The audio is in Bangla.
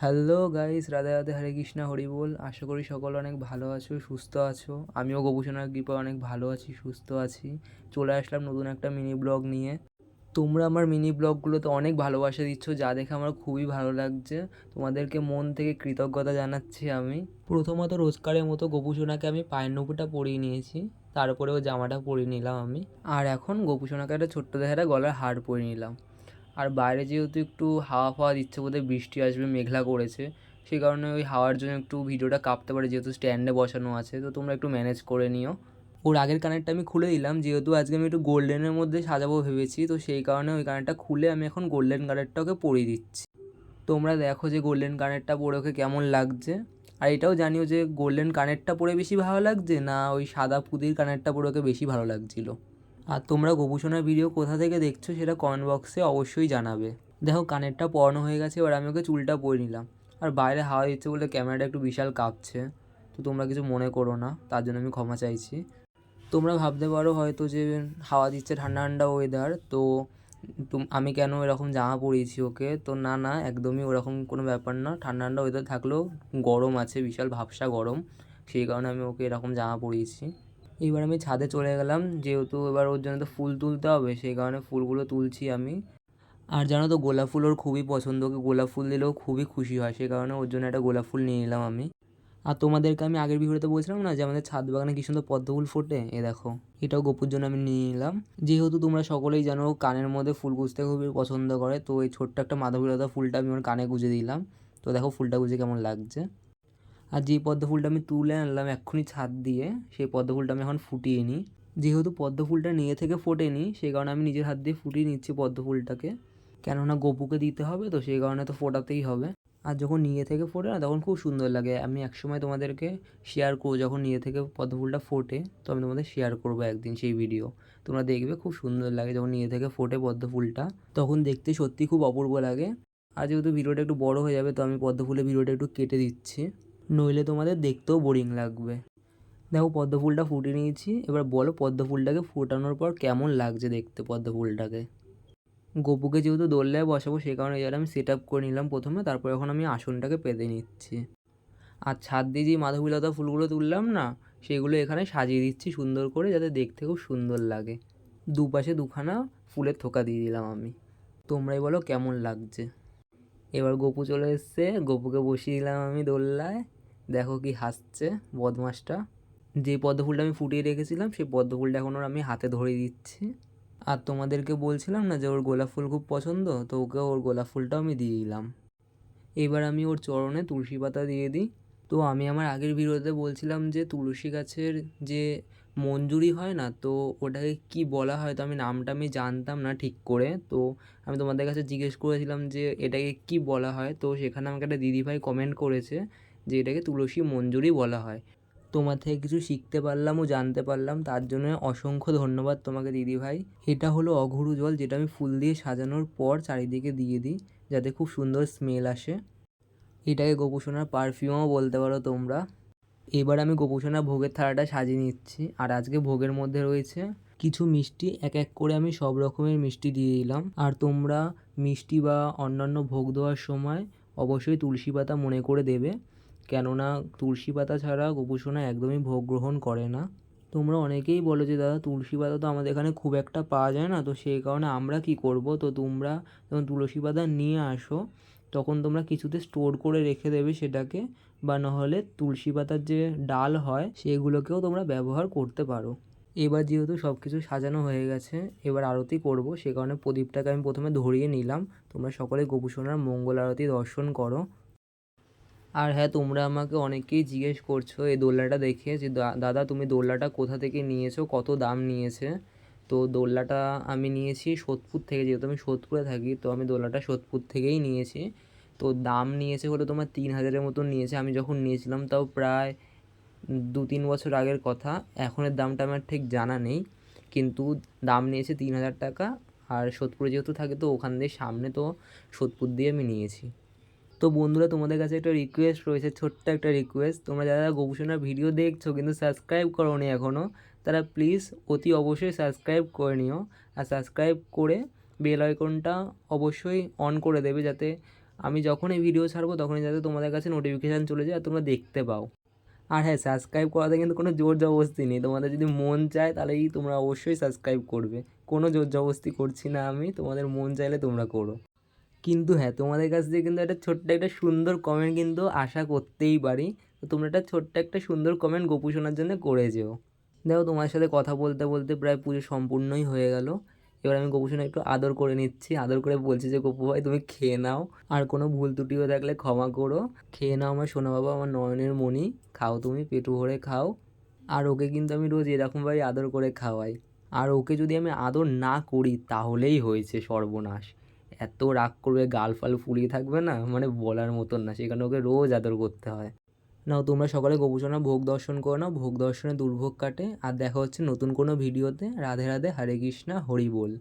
হ্যালো গাইস রাধে রাধে, হরে কৃষ্ণা, হরি বল। আশা করি সকল অনেক ভালো আছো, সুস্থ আছো। আমিও গোপুসোনার কৃপা অনেক ভালো আছি, সুস্থ আছি। চলে আসলাম নতুন একটা মিনি ব্লগ নিয়ে। তোমরা আমার মিনি ব্লগগুলোতে অনেক ভালোবাসা দিচ্ছ, যা দেখে আমার খুবই ভালো লাগছে। তোমাদেরকে মন থেকে কৃতজ্ঞতা জানাচ্ছি আমি। প্রথমত রোজকারের মতো গোপুসোনাকে আমি পায়ের নুপুরটা পরিয়ে নিয়েছি। তারপরে ও জামাটা পরিয়ে নিলাম আমি। আর এখন গোপুসোনাকে একটা ছোট্ট দেখাটা গলার হার পরিয়ে নিলাম। আর বাইরে যেহেতু একটু হাওয়া ফাওয়া দিচ্ছে বোধহয় বৃষ্টি আসবে, মেঘলা করেছে, সেই কারণে ওই হাওয়ার জন্য একটু ভিডিওটা কাঁপতে পারে যেহেতু স্ট্যান্ডে বসানো আছে, তো তোমরা একটু ম্যানেজ করে নিও। ওর আগের কানেরটা আমি খুলে দিলাম, যেহেতু আজকে আমি একটু গোল্ডেনের মধ্যে সাজাবো ভেবেছি, তো সেই কারণে ওই কানেরটা খুলে আমি এখন গোল্ডেন কানেরটা ওকে পরিয়ে দিচ্ছি। তোমরা দেখো যে গোল্ডেন কানেরটা পরে ওকে কেমন লাগছে। আর এটাও জানিও যে গোল্ডেন কানেরটা পরে বেশি ভালো লাগছে না ওই সাদা পুদির কানেরটা পরে ওকে বেশি ভালো লাগছিল? আর তোমরা গোপুসোনার ভিডিও কোথা থেকে দেখছ সেটা কমেন্ট বক্সে অবশ্যই জানাবে। দেখো, কানেরটা পরানো হয়ে গেছে, এবার আমি ওকে চুলটা পরে নিলাম। আর বাইরে হাওয়া দিচ্ছে বলে ক্যামেরাটা একটু বিশাল কাঁপছে, তো তোমরা কিছু মনে করো না, তার জন্য আমি ক্ষমা চাইছি। তোমরা ভাবতে পারো হয়তো যে হাওয়া দিচ্ছে ঠান্ডা ঠান্ডা ওয়েদার তো আমি কেন এরকম জামা পরিয়েছি ওকে? তো না না, একদমই ওরকম কোনো ব্যাপার না। ঠান্ডা ঠান্ডা ওয়েদার থাকলেও গরম আছে, বিশাল ভাবসা গরম। সেই কারণে আমি ওকে এরকম জামা পরিয়েছি। এবার আমি ছাদে চলে গেলাম, যেহেতু এবার ওর জন্য তো ফুল তুলতে হবে, সেই কারণে ফুলগুলো তুলছি আমি। আর জানো তো, গোলাপ ফুল ওর খুবই পছন্দ, ওকে গোলাপ ফুল দিলেও খুবই খুশি হয়, সেই কারণে ওর জন্য একটা গোলাপ ফুল নিয়ে নিলাম আমি। আর তোমাদেরকে আমি আগের ভিডিওতে বলছিলাম না যে, আমাদের ছাদ বাগানে কি সুন্দর পদ্ম ফুল ফোটে? এ দেখো, এটাও গোপুর জন্য আমি নিয়ে নিলাম যেহেতু তোমরা সকলেই জানো কানের মধ্যে ফুল গুঁজতে খুবই পছন্দ করে, তো এই ছোট্ট একটা মাধবীলতা ফুলটা আমি ওর কানে গুঁজে দিলাম। তো দেখো ফুলটা গুঁজে কেমন লাগছে। আর যেই পদ্ম ফুলটা আমি তুলে আনলাম এক্ষুনি ছাদ দিয়ে, সেই পদ্ম ফুলটা আমি এখন ফুটিয়ে নিই। যেহেতু পদ্ম ফুলটা নিয়ে থেকে ফোটেনি, সেই কারণে আমি নিজের হাত দিয়ে ফুটিয়ে নিচ্ছি পদ্ম ফুলটাকে কেননা গপুকে দিতে হবে তো, সেই কারণে তো ফোটাতেই হবে। আর যখন নিয়ে থেকে ফোটে না, তখন খুব সুন্দর লাগে। আমি একসময় তোমাদেরকে শেয়ার করব, যখন নিয়ে থেকে পদ্ম ফুলটা ফোটে, তো আমি তোমাদের শেয়ার করব একদিন সেই ভিডিও তোমরা দেখবে খুব সুন্দর লাগে যখন নিয়ে থেকে ফোটে পদ্ম ফুলটা তখন দেখতে সত্যি খুব অপূর্ব লাগে। আর যেহেতু ভিডিওটা একটু বড় হয়ে যাবে, তো আমি পদ্ম ফুলের ভিডিওটা একটু কেটে দিচ্ছি। নইলে তোমাদের দেখতেও বোরিং লাগবে। দেখো পদ্ম ফুলটা ফুটিয়ে নিয়েছি, এবার বলো পদ্ম ফুলটাকে ফোটানোর পর কেমন লাগছে দেখতে পদ্ম ফুলটাকে? গপুকে যেহেতু দোল্লায় বসাবো, সে কারণে এবার আমি সেট আপ করে নিলাম প্রথমে, তারপর এখন আমি আসনটাকে পেতে নিচ্ছি। আর ছাদ দিয়ে যে মাধবীলতা ফুলগুলো তুললাম না, সেগুলো এখানে সাজিয়ে দিচ্ছি সুন্দর করে, যাতে দেখতে খুব সুন্দর লাগে। দুপাশে দুখানা ফুলের থোকা দিয়ে দিলাম আমি। তোমরাই বলো কেমন লাগছে? এবার গপু চলে এসছে, গপুকে বসিয়ে দিলাম আমি দোল্লায় দেখো কি হাসছে বদমাসটা। যে পদ্ম ফুলটা আমি ফুটিয়ে রেখেছিলাম, সেই পদ্ম ফুলটা এখন ওর আমি হাতে ধরে দিচ্ছি। আর তোমাদেরকে বলছিলাম না যে ওর গোলাপ ফুল খুব পছন্দ? তো ওকে ওর গোলাপ ফুলটাও আমি দিয়ে দিলাম। এবার আমি ওর চরণে তুলসী পাতা দিয়ে দিই। তো আমি আমার আগের ভিডিওতে বলছিলাম যে তুলসী গাছের যে মঞ্জুরি হয় না, তো ওটাকে কি বলা হয় তো আমি নামটা আমি জানতাম না ঠিক করে। তো আমি তোমাদের কাছে জিজ্ঞেস করেছিলাম যে এটাকে কি বলা হয়? তো সেখানে আমাকে একটা দিদিভাই কমেন্ট করেছে যে এটাকে তুলসী মঞ্জুরি বলা হয়। তোমার থেকে কিছু শিখতে পারলাম ও জানতে পারলাম, তার জন্য অসংখ্য ধন্যবাদ তোমাকে দিদিভাই এটা হলো অঘুরু জল যেটা আমি ফুল দিয়ে সাজানোর পর চারিদিকে দিয়ে দিই, যাতে খুব সুন্দর স্মেল আসে। এটাকে গোপুসোনার পারফিউমও বলতে পারো তোমরা। এবার আমি গোপুসোনা ভোগের থালাটা সাজিয়ে নিচ্ছি, আর আজকে ভোগের মধ্যে রয়েছে কিছু মিষ্টি, এক এক করে আমি সব রকমের মিষ্টি দিয়ে দিলাম। আর তোমরা মিষ্টি বা অন্যান্য ভোগ দেওয়ার সময় অবশ্যই তুলসী পাতা মনে করে দেবে। কেননা তুলসী পাতা ছাড়া গোপুসোনা একদমই ভোগ গ্রহণ করে না। তোমরা অনেকেই বলো যে, দাদা, তুলসী পাতা তো আমাদের এখানে খুব একটা পাওয়া যায় না। তো সেই কারণে আমরা কি করব? তো তোমরা যখন তুলসী পাতা নিয়ে আসো, তখন তোমরা কিছুতে স্টোর করে রেখে দেবে সেটাকে। বা নাহলে তুলসী পাতার যে ডাল হয়, সেগুলোকেও তোমরা ব্যবহার করতে পারো। এবার যেহেতু সব কিছু সাজানো হয়ে গেছে, এবার আরতি করব। সে কারণে প্রদীপটাকে আমি প্রথমে ধরিয়ে নিলাম। তোমরা সকলে গোপুসোনার মঙ্গল আরতি দর্শন করো। আর হ্যাঁ তোমরা আমাকে অনেকেই জিজ্ঞেস করছ এই দোলনাটা দেখে যে দাদা তুমি দোলনাটা কোথা থেকে নিয়েছো? কত দাম নিয়েছে? তো দোলনাটা আমি নিয়েছি সোদপুর থেকে, যেহেতু আমি সোদপুরে থাকি, তো আমি দোলনাটা সোদপুর থেকেই নিয়েছি। তো দাম নিয়েছে হলো তোমার তিন হাজারের মতন নিয়েছে। আমি যখন নিয়েছিলাম তাও প্রায় দু, তিন বছর আগের কথা। এখনের দামটা আমার ঠিক জানা নেই। কিন্তু দাম নিয়েছে তিন হাজার টাকা। আর সোদপুরে যেহেতু থাকে তো ওখান দিয়ে সামনে তো সোদপুর দিয়ে আমি নিয়েছি। তো বন্ধুরা, তোমাদের কাছে একটা রিকোয়েস্ট রয়েছে, ছোট্ট একটা রিকোয়েস্ট তোমরা যারা গোপুসোনার ভিডিও দেখছ কিন্তু সাবস্ক্রাইব করো নি এখনও তারা প্লিজ অতি অবশ্যই সাবস্ক্রাইব করে নিও। আর সাবস্ক্রাইব করে বেল আইকনটা অবশ্যই অন করে দেবে যাতে আমি যখনই ভিডিও ছাড়বো তখনই যাতে তোমাদের কাছে নোটিফিকেশান চলে যায় আর তোমরা দেখতে পাও। আর হ্যাঁ সাবস্ক্রাইব করাতে কিন্তু কোনো জোর জবরদস্তি নেই। তোমাদের যদি মন চায় তাহলেই তোমরা অবশ্যই সাবস্ক্রাইব করবে। কোনো জোর জবরদস্তি করছি না আমি, তোমাদের মন চাইলে তোমরা করো। কিন্তু হ্যাঁ তোমাদের কাছ থেকে কিন্তু একটা ছোট্ট একটা সুন্দর কমেন্ট কিন্তু আশা করতেই পারি। তো তোমরা একটা ছোট্ট একটা সুন্দর কমেন্ট গোপু শোনার জন্য করে যেও। দেখো, তোমার সাথে কথা বলতে বলতে প্রায় পুজো সম্পূর্ণই হয়ে গেল। এবার আমি গোপু একটু আদর করে নিচ্ছি। আদর করে বলছি যে, গোপু ভাই, তুমি খেয়ে নাও। আর কোনো ভুল ত্রুটিও থাকলে ক্ষমা করো। খেয়ে নাও আমার সোনা বাবা, আমার নয়নের মণি। খাও তুমি, পেটু ভরে খাও। আর ওকে কিন্তু আমি রোজ এরকমভাবে আদর করে খাওয়াই। আর ওকে যদি আমি আদর না করি, তাহলেই হয়েছে সর্বনাশ। এত রাগ করবে, গাল ফাল ফুলিয়ে থাকবে না? মানে বলার মতন না, সেখানে ওকে রোজ আদর করতে হয়। নাও, তোমরা সকালে গোপুচনা ভোগ দর্শন করো না ভোগ দর্শনে দুর্ভোগ কাটে। আর দেখা হচ্ছে নতুন কোনো ভিডিওতে। রাধে রাধে, হরে কৃষ্ণা, হরি বল।